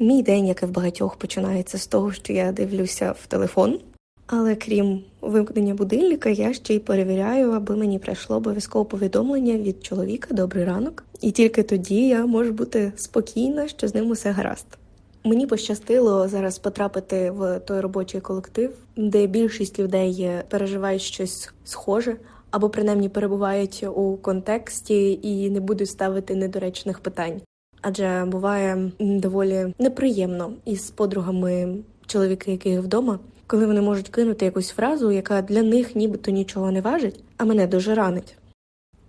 Мій день, як і в багатьох, починається з того, що я дивлюся в телефон. Але крім вимкнення будильника, я ще й перевіряю, аби мені прийшло обов'язкове повідомлення від чоловіка Добрий ранок. І тільки тоді я можу бути спокійна, що з ним усе гаразд. Мені пощастило зараз потрапити в той робочий колектив, де більшість людей переживають щось схоже, або принаймні перебувають у контексті і не будуть ставити недоречних питань. Адже буває доволі неприємно із подругами чоловіки, які вдома, коли вони можуть кинути якусь фразу, яка для них нібито нічого не важить, а мене дуже ранить.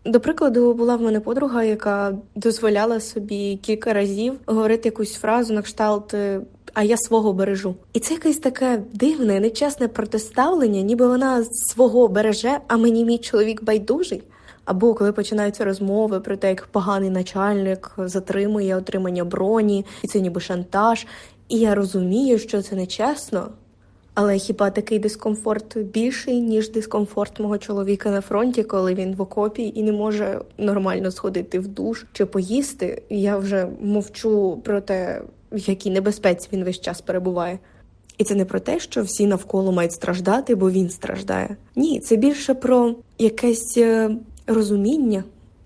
До прикладу, була в мене подруга, яка дозволяла собі кілька разів говорити якусь фразу на кшталт е, а я свого бережу. І це якесь таке дивне, нечесне протиставлення, ніби вона свого береже, а мені мій чоловік байдужий. Або коли починаються розмови про те, як поганий начальник затримує отримання броні, і це ніби шантаж. І я розумію, що це нечесно. Але хіба такий дискомфорт більший, ніж дискомфорт мого чоловіка на фронті, коли він в окопі і не може нормально сходити в душ чи поїсти? Я вже мовчу про те, в якій небезпеці він весь час перебуває. І це не про те, що всі навколо мають страждати, бо він страждає. Ні, це більше про якесь е, розуміння,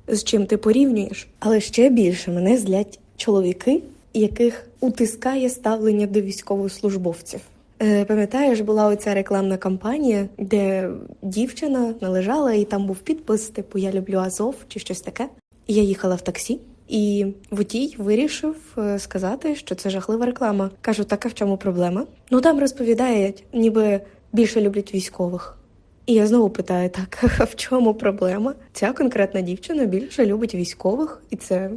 з чим ти порівнюєш. Але ще більше мене злять чоловіки, яких утискає ставлення до військовослужбовців. Е, Пам'ятаєш, була оця рекламна кампанія, де дівчина належала, і там був підпис, типу Я люблю Азов чи щось таке. Я їхала в таксі, і водій вирішив е, сказати, що це жахлива реклама. Кажу, так а в чому проблема? Ну там розповідають, ніби більше люблять військових. І я знову питаю: так, а в чому проблема? Ця конкретна дівчина більше любить військових, і це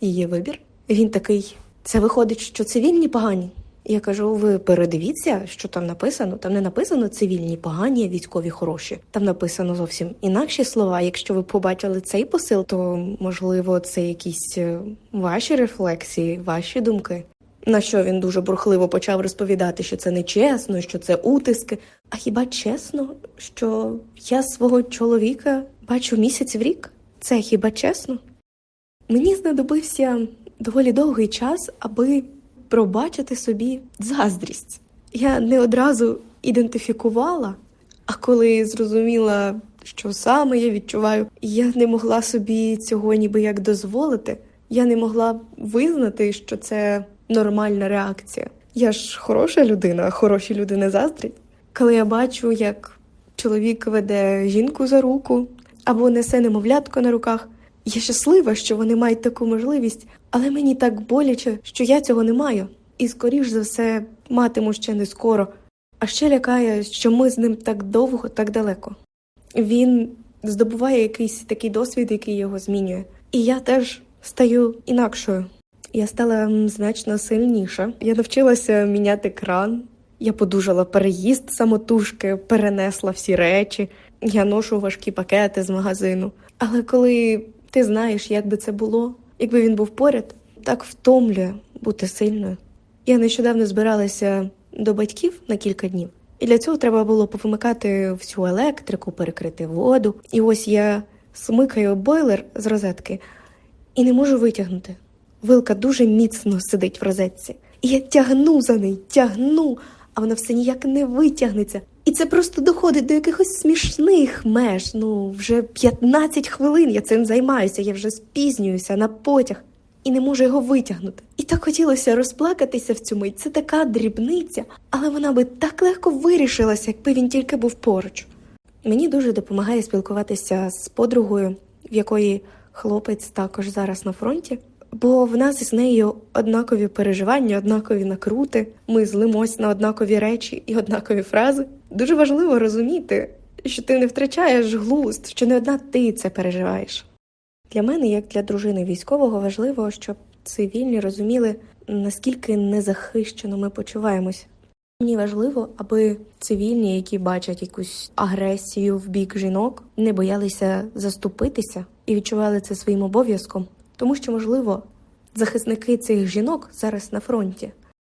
її вибір. Він такий: це виходить, що цивільні погані. Я кажу: ви передивіться, що там написано. Там не написано цивільні погані, військові хороші. Там написано зовсім інакші слова. Якщо ви побачили цей посил, то можливо це якісь е, ваші рефлексії, ваші думки. На що він дуже бурхливо почав розповідати, що це нечесно, що це утиски. А хіба чесно, що я свого чоловіка бачу місяць в рік? Це хіба чесно? Мені знадобився доволі довгий час, аби пробачити собі заздрість. Я не одразу ідентифікувала, а коли зрозуміла, що саме я відчуваю, я не могла собі цього ніби як дозволити. Я не могла визнати, що це нормальна реакція. Я ж хороша людина, хороші люди не заздрять. Коли я бачу, як чоловік веде жінку за руку або несе немовлятко на руках, я щаслива, що вони мають таку можливість, але мені так боляче, що я цього не маю. І скоріш за все матиму ще не скоро. А ще лякає, що ми з ним так довго, так далеко. Він здобуває якийсь такий досвід, який його змінює. І я теж стаю інакшою. Я стала значно сильніша. Я навчилася міняти кран. Я подужала переїзд самотужки, перенесла всі речі. Я ношу важкі пакети з магазину. Але коли ти знаєш, як би це було, якби він був поряд, так втомлює бути сильною. Я нещодавно збиралася до батьків на кілька днів, і для цього треба було повимикати всю електрику, перекрити воду. І ось я смикаю бойлер з розетки і не можу витягнути. Вилка дуже міцно сидить в розетці. І я тягну за неї, тягну, а вона все ніяк не витягнеться. І це просто доходить до якихось смішних меж. Ну, вже 15 хвилин я цим займаюся, я вже спізнююся на потяг і не можу його витягнути. І так хотілося розплакатися в цю мить. Це така дрібниця, але вона би так легко вирішилася, якби він тільки був поруч. Мені дуже допомагає спілкуватися з подругою, в якої хлопець також зараз на фронті. Бо в нас із нею однакові переживання, однакові накрути. Ми злимось на однакові речі і однакові фрази. Дуже важливо розуміти, що ти не втрачаєш глузд, що не одна ти це переживаєш. Для мене, як для дружини військового, важливо, щоб цивільні розуміли, наскільки незахищено ми почуваємось. Мені важливо, аби цивільні, які бачать якусь агресію в бік жінок, не боялися заступитися і відчували це своїм обов'язком, тому що, можливо, захисники цих жінок зараз на фронті,